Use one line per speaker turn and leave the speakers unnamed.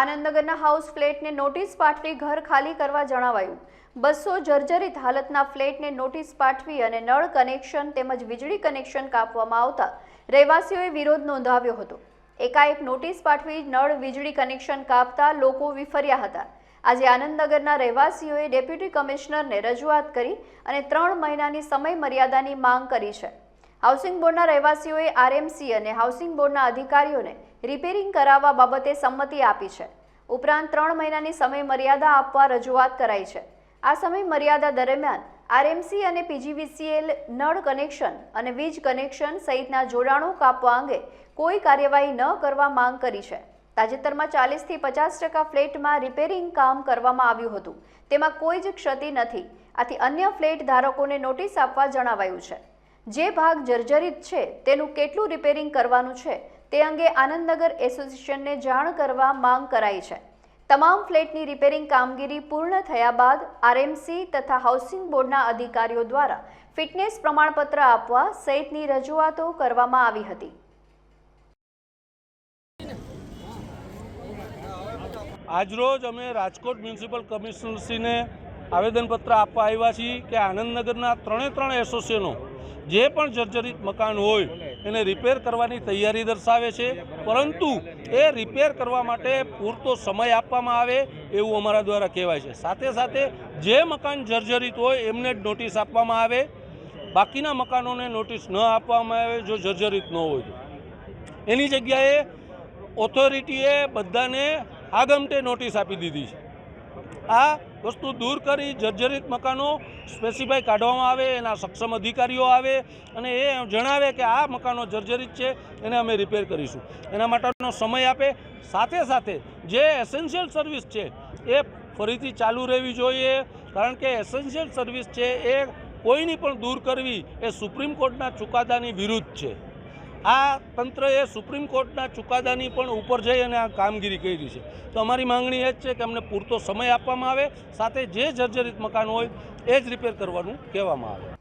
આનંદનગરના house ફ્લેટને notice પાઠવી ઘર ખાલી કરવા જણાવાયું. બસો જર્જરિત હાલતના ફ્લેટને નોટિસ પાઠવી અને નળ કનેક્શન તેમજ વીજળી કનેક્શન કાપવામાં આવતા રહેવાસીઓએ વિરોધ નોંધાવ્યો હતો. એકાએક નોટિસ પાઠવી નળ વીજળી કનેક્શન કાપતા લોકો વિફર્યા હતા. આજે આનંદનગરના રહેવાસીઓએ ડેપ્યુટી કમિશનરને રજૂઆત કરી અને ત્રણ મહિનાની સમય મર્યાદાની માંગ કરી છે. હાઉસિંગ બોર્ડના રહેવાસીઓએ આરએમસી અને હાઉસિંગ બોર્ડના અધિકારીઓને રિપેરિંગ કરાવવા બાબતે સંમતિ આપી છે. ઉપરાંત ત્રણ મહિનાની સમય મર્યાદા આપવા રજૂઆત કરાઈ છે. આ સમય મર્યાદા દરમિયાન આરએમસી અને પીજીવીસીએલ નળ કનેક્શન અને વીજ કનેક્શન સહિતના જોડાણો કાપવા અંગે કોઈ કાર્યવાહી ન કરવા માંગ કરી છે. તાજેતરમાં ચાલીસથી પચાસ ટકા ફ્લેટમાં રિપેરિંગ કામ કરવામાં આવ્યું હતું. તેમાં કોઈ જ ક્ષતિ નથી. આથી અન્ય ફ્લેટ ધારકોને નોટિસ આપવા જણાવાયું છે. જે ભાગ જર્જરિત છે, તેનું કેટલું રિપેરિંગ કરવાનું છે, તે અંગે આનંદનગર એસોસિએશનને જાણ કરવા માંગ કરાઈ છે. તમામ ફ્લેટની રિપેરિંગ કામગીરી પૂર્ણ થયા બાદ આરએમસી તથા હાઉસિંગ બોર્ડના અધિકારીઓ દ્વારા ફિટનેસ પ્રમાણપત્ર આપવા સહિતની રજૂઆતો કરવામાં આવી હતી.
આજરોજ અમે રાજકોટ મ્યુનિસિપલ કમિશનરશ્રીને આવેદનપત્ર આપવા આવ્યા છીએ કે આનંદનગરના ત્રણે ત્રણ એસોસિએશનો જે પણ જર્જરિત મકાન હોય એને રિપેર કરવાની તૈયારી દર્શાવે છે. પરંતુ એ રિપેર કરવા માટે પૂરતો સમય આપવામાં આવે એવું અમારા દ્વારા કહેવાય છે. સાથે સાથે જે મકાન જર્જરિત હોય એમને જ નોટિસ આપવામાં આવે. બાકીના મકાનોને નોટિસ ન આપવામાં આવે જો જર્જરિત ન હોય એની જગ્યાએ ઓથોરિટીએ બધાને આગમટે નોટિસ આપી દીધી છે. આ વસ્તુ દૂર કરી જર્જરિત મકાનો સ્પેસિફાઈ કાઢવામાં આવે, એના સક્ષમ અધિકારીઓ આવે અને એ જણાવે કે આ મકાનો જર્જરિત છે, એને અમે રિપેર કરીશું. એના માટેનો સમય આપે. સાથે સાથે જે એસેન્શિયલ સર્વિસ છે, એ ફરીથી ચાલુ રહેવી જોઈએ, કારણ કે એસેન્શિયલ સર્વિસ છે, એ કોઈની પણ દૂર કરવી એ સુપ્રીમ કોર્ટના ચુકાદાની વિરુદ્ધ છે. આ તંત્રએ સુપ્રીમ કોર્ટના ચુકાદાની પણ ઉપર જઈ અને આ કામગીરી કરી છે. તો અમારી માંગણી એ જ છે કે અમને પૂરતો સમય આપવામાં આવે, સાથે જે જર્જરિત મકાન હોય એ જ રિપેર કરવાનું કહેવામાં આવે.